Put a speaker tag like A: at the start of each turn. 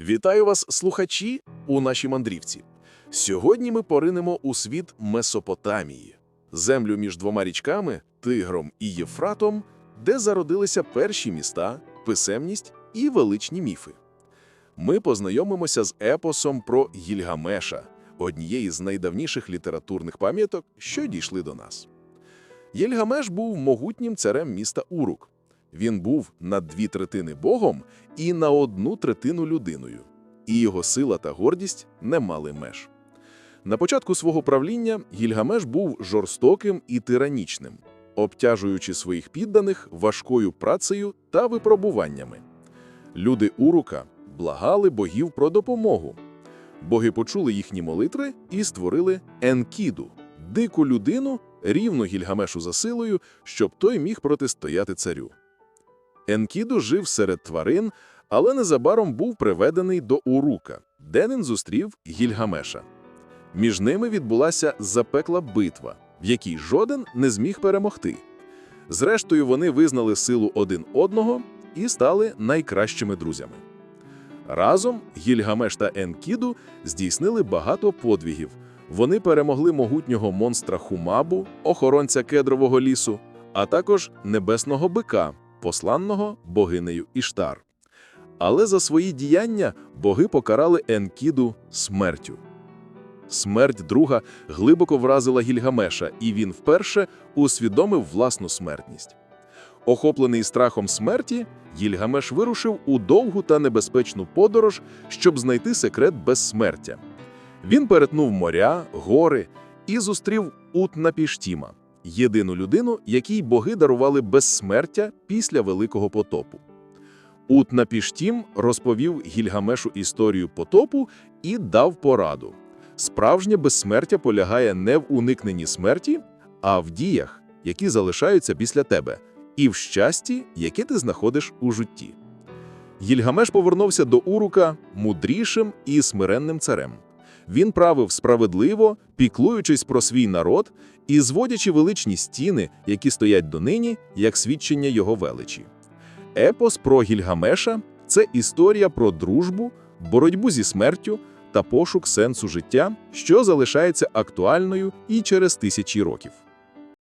A: Вітаю вас, слухачі, у нашій мандрівці. Сьогодні ми поринемо у світ Месопотамії, землю між двома річками Тигром і Єфратом, де зародилися перші міста, писемність і величні міфи. Ми познайомимося з епосом про Гільгамеша, однієї з найдавніших літературних пам'яток, що дійшли до нас. Гільгамеш був могутнім царем міста Урук. Він був на дві третини богом і на одну третину людиною, і його сила та гордість не мали меж. На початку свого правління Гільгамеш був жорстоким і тиранічним, обтяжуючи своїх підданих важкою працею та випробуваннями. Люди Урука благали богів про допомогу. Боги почули їхні молитви і створили Енкіду – дику людину, рівну Гільгамешу за силою, щоб той міг протистояти царю. Енкіду жив серед тварин, але незабаром був приведений до Урука, де він зустрів Гільгамеша. Між ними відбулася запекла битва, в якій жоден не зміг перемогти. Зрештою, вони визнали силу один одного і стали найкращими друзями. Разом Гільгамеш та Енкіду здійснили багато подвігів. Вони перемогли могутнього монстра Хумабу, охоронця кедрового лісу, а також небесного бика, посланного богинею Іштар. Але за свої діяння боги покарали Енкіду смертю. Смерть друга глибоко вразила Гільгамеша, і він вперше усвідомив власну смертність. Охоплений страхом смерті, Гільгамеш вирушив у довгу та небезпечну подорож, щоб знайти секрет безсмертя. Він перетнув моря, гори і зустрів Утнапіштіма – єдину людину, якій боги дарували безсмертя після Великого потопу. Утнапіштім розповів Гільгамешу історію потопу і дав пораду. Справжнє безсмертя полягає не в уникненні смерті, а в діях, які залишаються після тебе, і в щасті, яке ти знаходиш у житті. Гільгамеш повернувся до Урука мудрішим і смиренним царем. Він правив справедливо, піклуючись про свій народ і зводячи величні стіни, які стоять донині, як свідчення його величі. Епос про Гільгамеша – це історія про дружбу, боротьбу зі смертю та пошук сенсу життя, що залишається актуальною і через тисячі років.